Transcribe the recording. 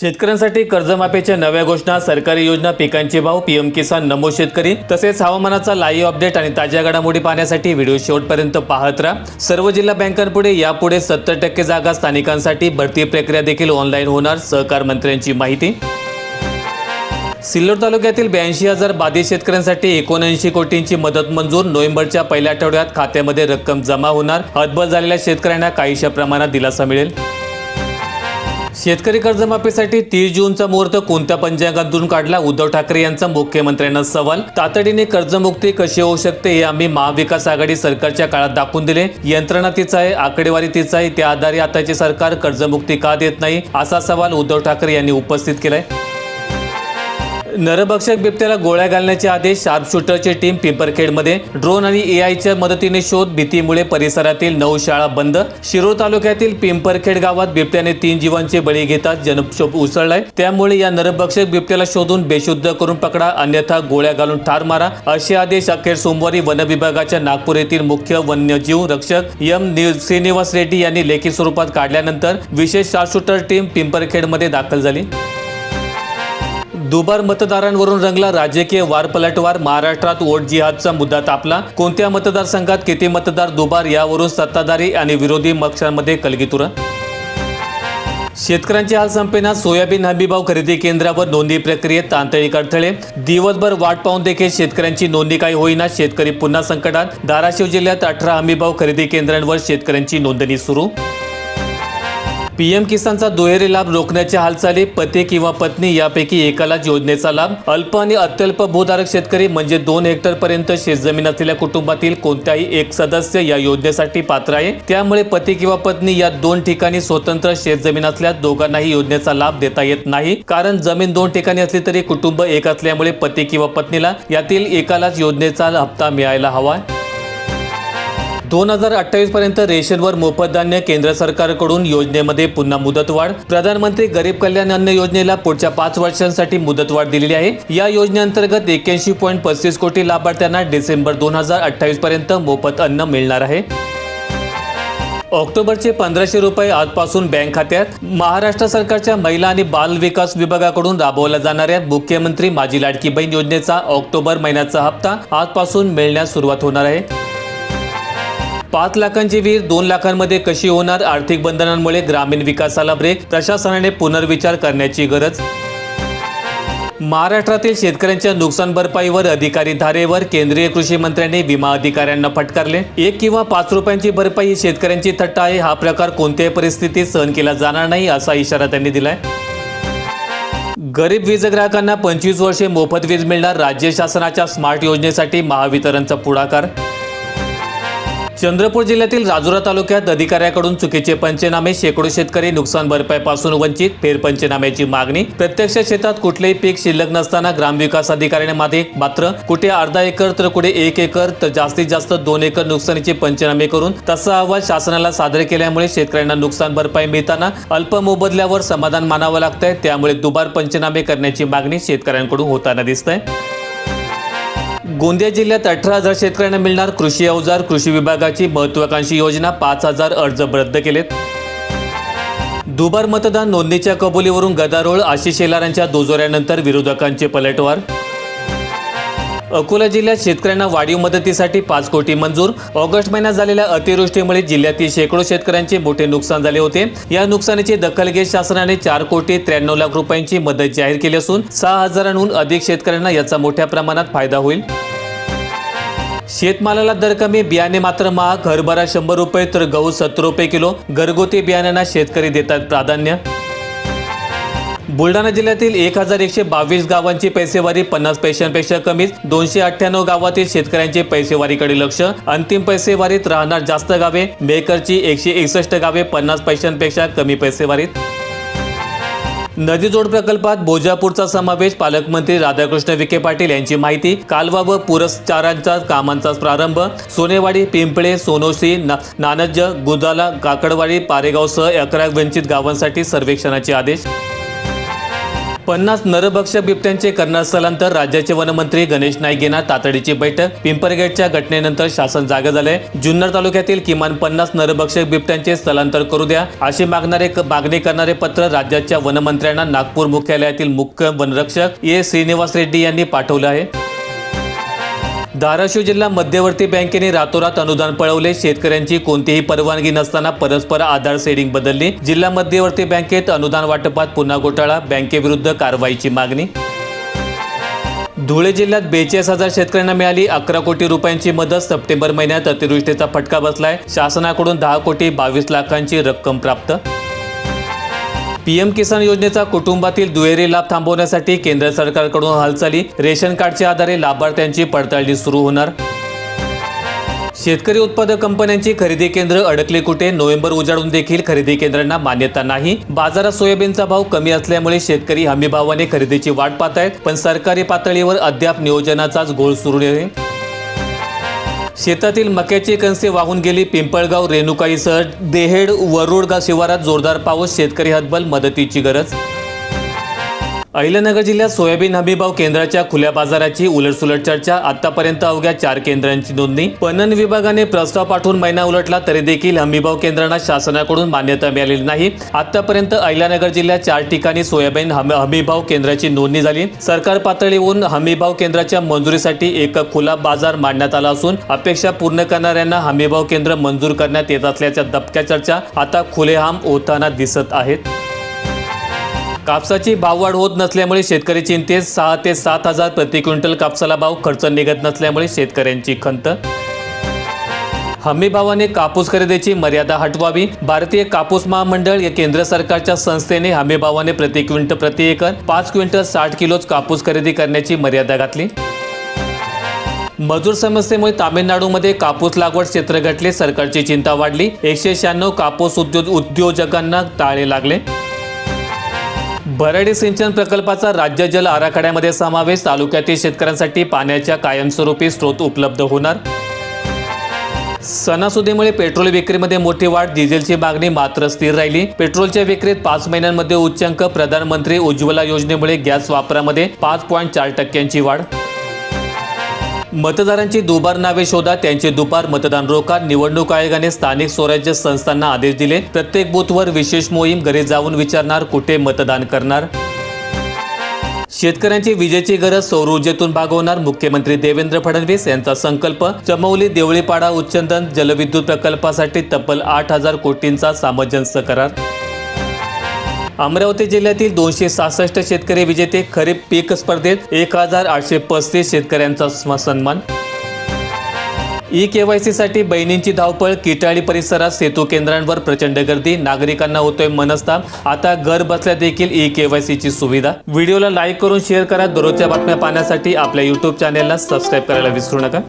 शेतकऱ्यांसाठी कर्जमाफीच्या नव्या घोषणा सरकारी योजना पिकांचे भाव पीएम किसान नमो शेतकरी. तसेच हवामानाचा लाईव्ह अपडेट आणि ताज्या घडामोडी पाहण्यासाठी व्हिडिओ शेवटपर्यंत पाहत राहा. सर्व जिल्हा बँकांपुढे यापुढे सत्तर टक्के जागा स्थानिकांसाठी भरती प्रक्रिया देखील ऑनलाईन होणार सहकार मंत्र्यांची माहिती. सिल्लोड तालुक्यातील ब्याऐंशी हजार बाधित शेतकऱ्यांसाठी एकोणऐंशी कोटींची मदत मंजूर. नोव्हेंबरच्या पहिल्या आठवड्यात खात्यामध्ये रक्कम जमा होणार. हतबल झालेल्या शेतकऱ्यांना काहीशा प्रमाणात दिलासा मिळेल. शेतकरी कर्जमाफीसाठी तीस जूनचा मुहूर्त कोणत्या पंचांगातून काढला? उद्धव ठाकरे यांचा मुख्यमंत्र्यांना सवाल. तातडीने कर्जमुक्ती कशी होऊ शकते हे आम्ही महाविकास आघाडी सरकारच्या काळात दाखवून दिले. यंत्रणा तीच आहे आकडेवारी तीच आहे त्या आधारे आताचे सरकार कर्जमुक्ती का देत नाही? असा सवाल उद्धव ठाकरे यांनी उपस्थित केलाय. नरभक्षक बिबट्याला गोळ्या घालण्याचे आदेश शार्पशूटरची टीम पिंपरखेडमध्ये ड्रोन आणि एआयच्या मदतीने शोध भीतीमुळे परिसरातील नऊ शाळा बंद. शिरोळ तालुक्यातील पिंपरखेड गावात बिबट्याने तीन जीवांचे बळी घेतात जनक्षोभ उसळलाय. त्यामुळे या नरभक्षक बिबट्याला शोधून बेशुद्ध करून पकडा अन्यथा गोळ्या घालून ठार मारा. असे आदेश अखेर सोमवारी वन विभागाच्या नागपूर येथील मुख्य वन्यजीव रक्षक एम नि- श्रीनिवास रेड्डी यांनी लेखी स्वरूपात काढल्यानंतर विशेष शार्पशूटर टीम पिंपरखेडमध्ये दाखल झाली. दुबार मतदारांवरून रंगला राजकीय वार पलटवार महाराष्ट्रात वोट जिहादचा मुद्दा तापला. कोणत्या मतदारसंघात किती मतदार दुबार यावरून सत्ताधारी आणि विरोधी पक्षांमध्ये कलगीतुरा? शेतकऱ्यांचे हाल संपेना सोयाबीन हमीभाव खरेदी केंद्रावर नोंदणी प्रक्रियेत तांत्रिक अडथळे. दिवसभर वाट पाहून देखील शेतकऱ्यांची नोंदणी काही होईना शेतकरी पुन्हा संकटात. धाराशिव जिल्ह्यात अठरा हमीभाव खरेदी केंद्रांवर शेतकऱ्यांची नोंदणी सुरू. पीएम किसानचा दुहेरी लाभ रोखण्याच्या हालचाली पती किंवा पत्नी यापैकी एकालाच योजनेचा लाभ. अल्प आणि अत्यल्प भूधारक शेतकरी म्हणजे दोन हेक्टर पर्यंत शेतजमीन असलेल्या कुटुंबातील कोणत्याही एक सदस्य या योजनेसाठी पात्र आहे. त्यामुळे पती किंवा पत्नी या दोन ठिकाणी स्वतंत्र शेतजमीन असल्यास दोघांनाही योजनेचा लाभ देता येत नाही. कारण जमीन दोन ठिकाणी असली तरी कुटुंब एक असल्यामुळे पती किंवा पत्नीला यातील एकालाच योजनेचा हप्ता मिळायला हवा. दोन हजार अठ्ठावीस पर्यंत रेशनवर मोफत धान्य केंद्र सरकारकडून योजनेमध्ये पुन्हा मुदतवाढ. प्रधानमंत्री गरीब कल्याण अन्न योजनेला पुढच्या पाच वर्षांसाठी मुदतवाढ दिलेली आहे. या योजनेअंतर्गत एक्याऐंशी पॉईंट पस्तीस कोटी लाभार्थ्यांना डिसेंबर दोन हजार अठ्ठावीस पर्यंत मोफत अन्न मिळणार आहे. ऑक्टोबरचे पंधराशे रुपये आजपासून बँक खात्यात. महाराष्ट्र सरकारच्या महिला आणि बाल विकास विभागाकडून राबवल्या जाणाऱ्या मुख्यमंत्री माझी लाडकी बहीण योजनेचा ऑक्टोबर महिन्याचा हप्ता आजपासून मिळण्यास सुरुवात होणार आहे. पाच लाखांची विहीर दोन लाखांमध्ये कशी होणार आर्थिक बंधनांमुळे ग्रामीण विकासाला ब्रेक प्रशासनाने पुनर्विचार करण्याची गरज? महाराष्ट्रातील शेतकऱ्यांच्या नुकसान भरपाईवर अधिकारी धारेवर केंद्रीय कृषी मंत्र्यांनी विमा अधिकाऱ्यांना फटकारले. एक किंवा पाच रुपयांची भरपाई ही शेतकऱ्यांची थट्टा आहे. हा प्रकार कोणत्याही परिस्थितीत सहन केला जाणार नाही असा इशारा त्यांनी दिलाय. गरीब वीज ग्राहकांना पंचवीस वर्षे मोफत वीज मिळणार राज्य शासनाच्या स्मार्ट योजनेसाठी महावितरणचा पुढाकार? चंद्रपूर जिल्ह्यातील राजुरा तालुक्यात अधिकाऱ्याकडून चुकीचे पंचनामे शेकडो शेतकरी नुकसान भरपाईपासून वंचित फेरपंचनाम्याची मागणी. प्रत्यक्ष शेतात कुठलेही पीक शिल्लक नसताना ग्रामविकास अधिकाऱ्याने मागे. मात्र कुठे अर्धा एकर तर कुठे एक एकर तर जास्तीत जास्त दोन एकर नुकसानीचे पंचनामे करून तसा अहवाल शासनाला सादर केल्यामुळे शेतकऱ्यांना नुकसान भरपाई मिळताना अल्प मोबदल्यावर समाधान मानावं लागतंय. त्यामुळे दुबार पंचनामे करण्याची मागणी शेतकऱ्यांकडून होताना दिसत आहे गोंदिया जिल्ह्यात अठरा हजार शेतकऱ्यांना मिळणार कृषी अवजार कृषी विभागाची महत्वाकांक्षी योजना पाच हजार अर्ज रद्द केलेत. दुबार मतदान नोंदणीच्या कबुलीवरून गदारोळ आशिष शेलारांच्या दुजोऱ्यानंतर विरोधकांचे पलटवार. अकोला जिल्ह्यात शेतकऱ्यांना वाढीव मदतीसाठी पाच कोटी मंजूर. ऑगस्ट महिन्यात झालेल्या अतिवृष्टीमुळे जिल्ह्यातील शेकडो शेतकऱ्यांचे मोठे नुकसान झाले होते. या नुकसानीची दखल घेत शासनाने चार कोटी त्र्याण्णव लाख रुपयांची मदत जाहीर केली असून सहा हजारांहून अधिक शेतकऱ्यांना याचा मोठ्या प्रमाणात फायदा होईल. शेतमालाला दर कमी बियाणे मात्र महाग. हरभरा शंभर रुपये तर गहू सत्तर रुपये किलो. घरगुती बियाण्यांना शेतकरी देतात प्राधान्य. बुलढाणा जिल्ह्यातील एक हजार एकशे बावीस गावांची पैसेवारी पन्नास पैशांपेक्षा कमीच दोनशे अठ्ठ्याण्णव गावातील शेतकऱ्यांचे पैसेवारीकडे लक्ष. अंतिम पैसेवारीत राहणार जास्त गावे. मेकरची एकशे एकसष्ट गावे पन्नास पैशांपेक्षा कमी पैसेवारीत. नदीजोड प्रकल्पात भोजापूरचा समावेश. पालकमंत्री राधाकृष्ण विखे पाटील यांची माहिती. कालवा व पुरस्कारांच्या कामांचा प्रारंभ. सोनेवाडी पिंपळे सोनोशी ना नानज गुदाला काकडवाडी पारेगावसह अकरा वंचित गावांसाठी सर्वेक्षणाचे आदेश. पन्नास नरभक्षक बिबट्यांचे करणार स्थलांतर राज्याचे वनमंत्री गणेश नाईक यांना तातडीची बैठक. पिंपरगेटच्या घटनेनंतर शासन जागा झाले जुन्नर तालुक्यातील किमान पन्नास नरभक्षक बिबट्यांचे स्थलांतर करू द्या. अशी मागणारे मागणी करणारे पत्र राज्याच्या वनमंत्र्यांना नागपूर मुख्यालयातील मुख्य वनरक्षक ए श्रीनिवास रेड्डी यांनी पाठवलं आहे. धाराशिव जिल्हा मध्यवर्ती बँकेने रातोरात अनुदान पळवले. शेतकऱ्यांची कोणतीही परवानगी नसताना परस्पर आधार सेडिंग बदलली. जिल्हा मध्यवर्ती बँकेत अनुदान वाटपात पुन्हा घोटाळा. बँकेविरुद्ध कारवाईची मागणी. धुळे जिल्ह्यात बेचाळीस हजार शेतकऱ्यांना मिळाली. अकरा कोटी रुपयांची मदत. सप्टेंबर महिन्यात अतिवृष्टीचा फटका बसलाय. शासनाकडून दहा कोटी बावीस लाखांची रक्कम प्राप्त पीएम किसान योजनेचा कुटुंबातील दुहेरी लाभ थांबवण्यासाठी केंद्र सरकारकडून हालचाली रेशन कार्डच्या आधारे लाभार्थ्यांची पडताळणी सुरू होणार. शेतकरी उत्पादक कंपन्यांची खरेदी केंद्र अडकले कुठे? नोव्हेंबर उजाडून देखील खरेदी केंद्रांना मान्यता नाही. बाजारात सोयाबीनचा भाव कमी असल्यामुळे शेतकरी हमीभावाने खरेदीची वाट पाहत आहेत पण सरकारी पातळीवर अद्याप नियोजनाचाच घोळ सुरू आहे. शेतातील मक्याची कणसे वाहून गेली. पिंपळगाव रेणुकाईसह देहेड वरुडगाव शिवारात जोरदार पाऊस. शेतकरी हतबल मदतीची गरज अहिल्यानगर जिल्ह्यात सोयाबीन हमीभाव केंद्राच्या खुल्या बाजाराची उलटसुलट चर्चा. आतापर्यंत अवघ्या चार केंद्रांची नोंदणी. पणन विभागाने प्रस्ताव पाठवून महिना उलटला तरी देखील हमीभाव केंद्रांना शासनाकडून मान्यता मिळालेली नाही. आतापर्यंत अहिल्यानगर जिल्ह्यात चार ठिकाणी सोयाबीन हम- हमीभाव केंद्राची नोंदणी झाली. सरकार पातळीवरून हमीभाव केंद्राच्या मंजुरीसाठी एक खुला बाजार मांडण्यात आला असून अपेक्षा पूर्ण करणाऱ्यांना हमीभाव केंद्र मंजूर करण्यात येत असल्याच्या दबक्या चर्चा आता खुलेआम होताना दिसत आहेत. कापसाची भाववाढ होत नसल्यामुळे शेतकरी चिंतेत सहा ते सात हजार प्रति क्विंटल कापसाला भाव खर्च निघत नसल्यामुळे शेतकऱ्यांची खंत. हमी भावाने कापूस खरेदीची मर्यादा हटवावी. भारतीय कापूस महामंडळ या केंद्र सरकारच्या संस्थेने हमी भावाने प्रति क्विंटल प्रति एकर पाच क्विंटल साठ किलोच कापूस खरेदी करण्याची मर्यादा घातली. मजूर समस्येमुळे तामिळनाडूमध्ये कापूस लागवड क्षेत्र घटले सरकारची चिंता वाढली. एकशे शहाण्णव कापूस उद्योग उद्योजकांना टाळे लागले. भराडी सिंचन प्रकल्पाचा राज्य जल आराखड्यामध्ये समावेश तालुक्यातील शेतकऱ्यांसाठी पाण्याच्या कायमस्वरूपी स्रोत उपलब्ध होणार. सणासुदीमुळे पेट्रोल विक्रीमध्ये मोठी वाढ डिझेलची मागणी मात्र स्थिर राहिली. पेट्रोलच्या विक्रीत पाच महिन्यांमध्ये उच्चांक प्रधानमंत्री उज्ज्वला योजनेमुळे गॅस वापरामध्ये पाच पॉईंट चार टक्क्यांची वाढ. मतदारांची दुबार नावे शोधा त्यांचे दुपार मतदान रोका निवडणूक आयोगाने स्थानिक स्वराज्य संस्थांना आदेश दिले. प्रत्येक बूथवर विशेष मोहीम घरी जाऊन विचारणार कुठे मतदान करणार? शेतकऱ्यांची विजेची गरज सौर ऊर्जेतून भागवणार मुख्यमंत्री देवेंद्र फडणवीस यांचा संकल्प. चमौली देवळीपाडा उच्चंदन जलविद्युत प्रकल्पासाठी तब्बल आठ हजार कोटींचा सामंजस्य करार. अमरावती जिल्ह्यातील दोनशे सहासष्ट शेतकरी विजेते खरीप पीक स्पर्धेत एक हजार आठशे पस्तीस शेतकऱ्यांचा सन्मान. ई केवायसी साठी बहिणींची धावपळ किटाळी परिसरात सेतू केंद्रांवर प्रचंड गर्दी नागरिकांना होतोय मनस्ताप. आता घर बसल्या देखील ई केवायसीची सुविधा. व्हिडिओला लाईक करून शेअर करा. दररोजच्या बातम्या पाहण्यासाठी आपल्या युट्यूब चॅनेलला सबस्क्राईब करायला विसरू नका.